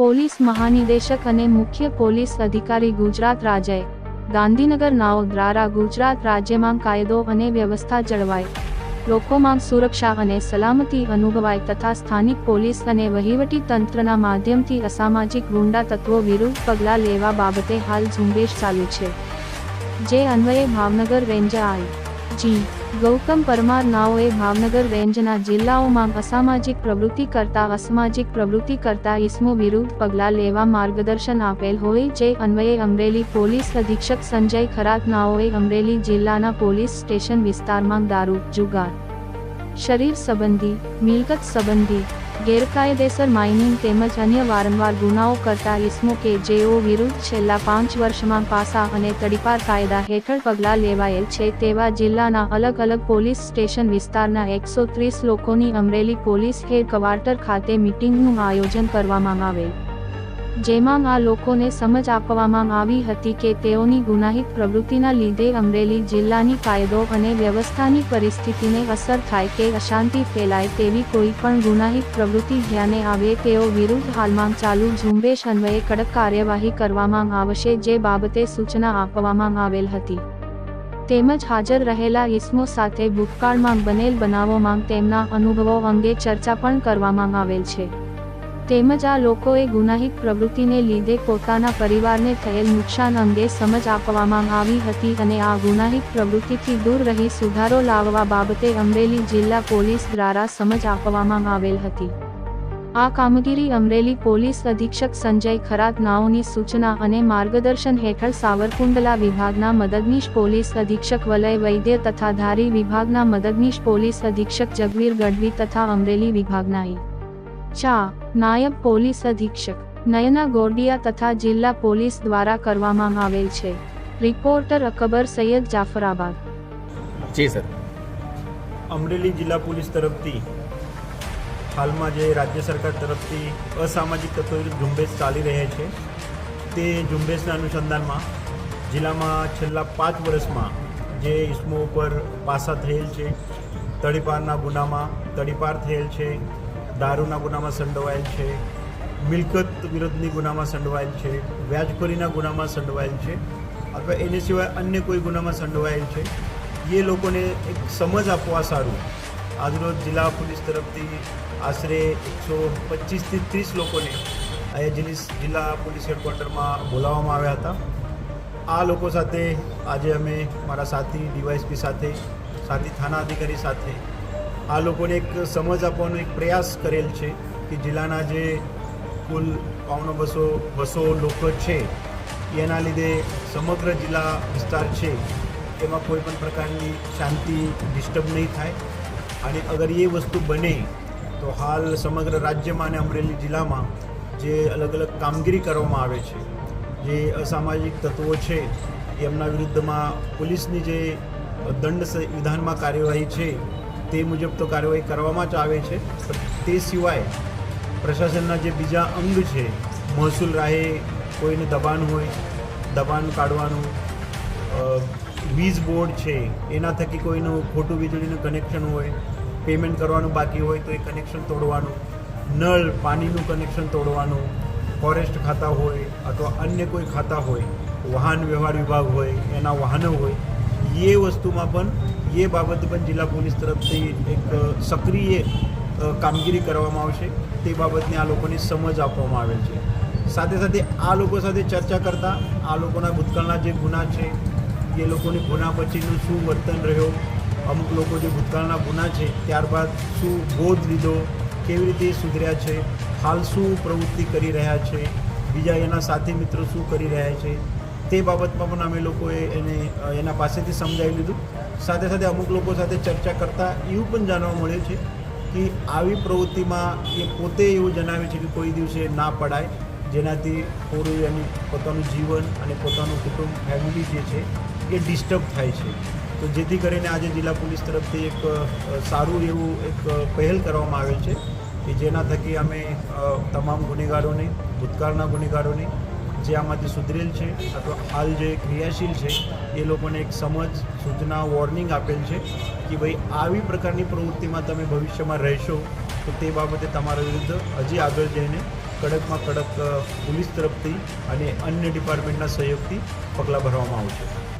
Police મહાનિદેશક અને મુખ્ય પોલીસ અધિકારી ગુજરાત રાજ્ય, ગાંધીનગર નાઓ દ્વારા ગુજરાત રાજ્યમાં કાયદો અને વ્યવસ્થા જળવાય. લોકોમાં સુરક્ષા અને સલામતી અનુભવાય તથા સ્થાનિક પોલીસ અને વહીવટી તંત્રના માધ્યમથી અસામાજિક ગુંડા તત્વો વિરુદ્ધ પગલાં લેવા બાબતે હાલ ઝુંબેશ ચાલુ છે. જે અન્વયે Bhavnagar range I. G, Gautam Parmar નાઓએ Bhavnagar રેન્જના જિલ્લાઓમાં અસામાજિક પ્રવૃત્તિ કરતા અસામાજિક પ્રવૃત્તિ કરતા ઇસમો વિરુદ્ધ પગલાં લેવા માર્ગદર્શન આપેલ હોય જે અન્વયે અમરેલી પોલીસ અધિક્ષક સંજય ખરાત નાઓએ અમરેલી જિલ્લાના પોલીસ સ્ટેશન વિસ્તારમાં દારૂ જુગાર, શરીર સંબંધી, મિલકત સંબંધી ગેરકાયદેસર માઇનિંગ તેમજ અન્ય વારંવાર ગુનાઓ કરતા ઇસમો કે જેઓ વિરુદ્ધ છેલ્લા પાંચ વર્ષમાં પાસા અને તડીપાર કાયદા હેઠળ પગલાં લેવાયેલ છે તેવા જિલ્લાના અલગ અલગ પોલીસ સ્ટેશન વિસ્તારના એકસો ત્રીસ લોકોની અમરેલી પોલીસ હેડ ક્વાર્ટર ખાતે મિટિંગનું આયોજન કરવામાં આવેલ. જેમાં આ લોકોને સમજ આપવામાં આવી હતી કે તેઓની ગુનાહિત પ્રવૃત્તિના લીધે અમરેલી જિલ્લાની કાયદો અને વ્યવસ્થાની પરિસ્થિતિને અસર થાય કે અશાંતિ ફેલાય તેવી કોઈ પણ ગુનાહિત પ્રવૃત્તિ ધ્યાને આવે તેઓ વિરુદ્ધ હાલમાં ચાલુ ઝુંબેશ અન્વયે કડક કાર્યવાહી કરવામાં આવશે જે બાબતે સૂચના આપવામાં આવેલ હતી. તેમજ હાજર રહેલા ઇસમો સાથે ભૂતકાળમાં બનેલ બનાવોમાં તેમના અનુભવો અંગે ચર્ચા પણ કરવામાં આવેલ છે. તેમજ આ લોકોએ ગુનાહિત પ્રવૃત્તિને લીધે પોતાના પરિવારને થયેલ નુકસાન અંગે સમજ આપવામાં આવી હતી અને આ ગુનાહિત પ્રવૃત્તિથી દૂર રહી સુધારો લાવવા બાબતે અમરેલી જિલ્લા પોલીસ દ્વારા સમજ આપવામાં આવેલ હતી. આ કામગીરી અમરેલી પોલીસ અધિક્ષક સંજય ખરાત નાઓની સૂચના અને માર્ગદર્શન હેઠળ સાવરકુંડલા વિભાગના મદદનીશ પોલીસ અધિક્ષક વલય વૈદ્ય તથા ધારી વિભાગના મદદનીશ પોલીસ અધિક્ષક જગવીર ગઢવી તથા અમરેલી વિભાગના ચા નાયબ પોલીસ અધિક્ષક નયના ગોરડિયા તથા જિલ્લા પોલીસ દ્વારા કરવામાં આવેલ છે. રિપોર્ટર અકબર સૈયદ જાફરાબાદ. જી સર. અમરેલી જિલ્લા પોલીસ તરફથી હાલમાં જે રાજ્ય સરકાર તરફથી અસામાજિક તત્વો વિરુદ્ધ ઝુંબેશ ચાલી રહ્યા છે તે ઝુંબેશના અનુસંધાનમાં જિલ્લામાં છેલ્લા પાંચ વર્ષમાં જે ઇસમો ઉપર પાસા થયેલ છે તડીપારના ગુનામાં તડીપાર થયેલ છે દારૂના ગુનામાં સંડોવાયેલ છે, મિલકત વિરુદ્ધની ગુનામાં સંડોવાયેલ છે, વ્યાજખોરીના ગુનામાં સંડોવાયેલ છે, અથવા એની સિવાય અન્ય કોઈ ગુનામાં સંડોવાયેલ છે. એ લોકોને એક સમજ આપવા સારું. આજરોજ જિલ્લા પોલીસ તરફથી આશરે એકસો પચીસથી ત્રીસ લોકોને અહીંયા જિલ્લી જિલ્લા પોલીસ હેડક્વાર્ટરમાં બોલાવવામાં આવ્યા હતા. આ લોકો સાથે આજે અમે મારા સાથી ડીવાયસપી સાથે, સાથી થાના અધિકારી સાથે આ લોકોને એક સમજ આપવાનો એક પ્રયાસ કરેલ છે કે જિલ્લાના જે કુલ પાવનો બસો બસો લોકો છે, એના લીધે સમગ્ર જિલ્લા વિસ્તાર છે, એમાં કોઈ પણ પ્રકારની શાંતિ ડિસ્ટર્બ નહીં થાય. અને અગર એ વસ્તુ બને, તો હાલ સમગ્ર રાજ્યમાં અને અમરેલી જિલ્લામાં જે અલગ અલગ કામગીરી કરવામાં આવે છે, જે અસામાજિક તત્વો છે, એમના વિરુદ્ધમાં પોલીસની જે દંડ વિધાનમાં કાર્યવાહી છે તે મુજબ તો કાર્યવાહી કરવામાં જ આવે છે. તે સિવાય પ્રશાસનના જે બીજા અંગ છે, મહેસૂલ રાહે કોઈને દબાણ હોય, દબાણ કાઢવાનું વીજ બોર્ડ છે, એના થકી કોઈનું ખોટું વીજળીનું કનેક્શન હોય પેમેન્ટ કરવાનું બાકી હોય તો એ કનેક્શન તોડવાનું, નળ, પાણીનું કનેક્શન તોડવાનું ફોરેસ્ટ ખાતા હોય અથવા અન્ય કોઈ ખાતા હોય, વાહન વ્યવહાર વિભાગ હોય, એના વાહનો હોય, એ વસ્તુમાં પણ એ બાબતે પણ જિલ્લા પોલીસ તરફથી એક સક્રિય કામગીરી કરવામાં આવશે. તે બાબતને આ લોકોની સમજ આપવામાં આવેલ છે. સાથે સાથે આ લોકો સાથે ચર્ચા કરતાં આ લોકોના ભૂતકાળના જે ગુના છે, એ લોકોની ગુના પછીનું શું વર્તન રહ્યો, અમુક લોકો જે ભૂતકાળના ગુના છે, ત્યારબાદ શું બોધ લીધો, કેવી રીતે સુધર્યા છે, હાલ શું પ્રવૃત્તિ કરી રહ્યા છે, બીજા એના સાથી મિત્રો શું કરી રહ્યા છે તે બાબતમાં પણ અમે લોકોએ એને એના પાસેથી સમજાવી લીધું. સાથે સાથે અમુક લોકો સાથે ચર્ચા કરતાં એવું પણ જાણવા મળ્યું છે કે આવી પ્રવૃત્તિમાં એ પોતે એવું જણાવે છે કે કોઈ દિવસે ના પડાય. જેનાથી થોડું એનું, પોતાનું જીવન અને પોતાનું કુટુંબ ફેમિલી જે છે, એ ડિસ્ટર્બ થાય છે. તો જેથી કરીને આજે જિલ્લા પોલીસ તરફથી એક સારું એવું એક પહેલ કરવામાં આવેલ છે કે જેના થકી અમે તમામ ગુનેગારોને, ભૂતકાળના ગુનેગારોને જે આમાંથી સુધરેલ છે અથવા હાલ જે ક્રિયાશીલ છે, એ લોકોને એક સમજ, સૂચના વોર્નિંગ આપેલ છે કે ભાઈ આવી પ્રકારની પ્રવૃત્તિમાં તમે ભવિષ્યમાં રહેશો, તો તે બાબતે તમારા વિરુદ્ધ હજી આગળ જઈને કડકમાં કડક પોલીસ તરફથી અને અન્ય ડિપાર્ટમેન્ટના સહયોગથી પગલાં ભરવામાં આવશે.